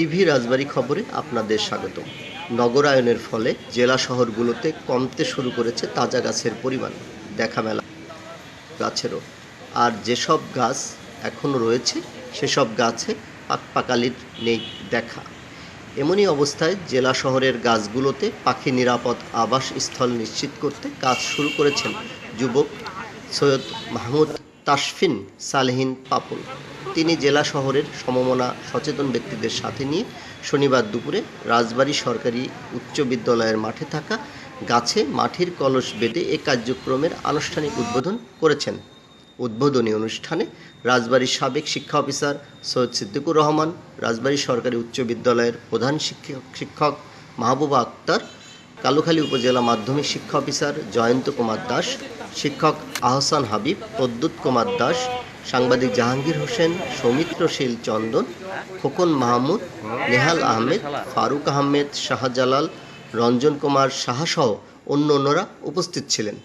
TV রাজবাড়ী খবরে আপনাদের স্বাগত নগরায়নের ফলে জেলা শহরগুলোতে কমতে শুরু করেছে তাজা গাছের পরিমাণ। দেখা মেলা গাছেরও। আর যেসব গাছ এখনও রয়েছে, সেসব গাছে পাকপাকালির নেই দেখা। এমনই অবস্থায় জেলা শহরের গাছগুলোতে পাখি নিরাপদ আবাস স্থল নিশ্চিত করতে কাজ শুরু করেছেন যুবক সৈয়দ মাহমুদ তাসফিন সালেহিন পাপুল। তিনি জেলা শহরের সমমনা সচেতন ব্যক্তিদের সাথে নিয়ে শনিবার দুপুরে রাজবাড়ী সরকারি উচ্চ বিদ্যালয়ের মাঠে থাকা গাছে মাটির কলস বেঁধে এ কার্যক্রমের আনুষ্ঠানিক উদ্বোধন করেছেন। উদ্বোধনী অনুষ্ঠানে রাজবাড়ীর সাবেক শিক্ষা অফিসার সৈয়দ সিদ্দিকুর রহমান, রাজবাড়ী সরকারি উচ্চ বিদ্যালয়ের প্রধান শিক্ষক শিক্ষক মাহবুবা আক্তার, কালুখালী উপজেলা মাধ্যমিক শিক্ষা অফিসার জয়ন্ত কুমার দাস, শিক্ষক আহসান হাবিব, প্রদ্যুৎ কুমার দাস সাংবাদিক জাহাঙ্গীর হোসেন, সৌমিত্র শীল চন্দন, খোকন মাহমুদ, নেহাল আহমেদ, ফারুক আহমেদ, শাহজালাল, রঞ্জন কুমার সাহাসহ অন্য অন্যরা উপস্থিত ছিলেন।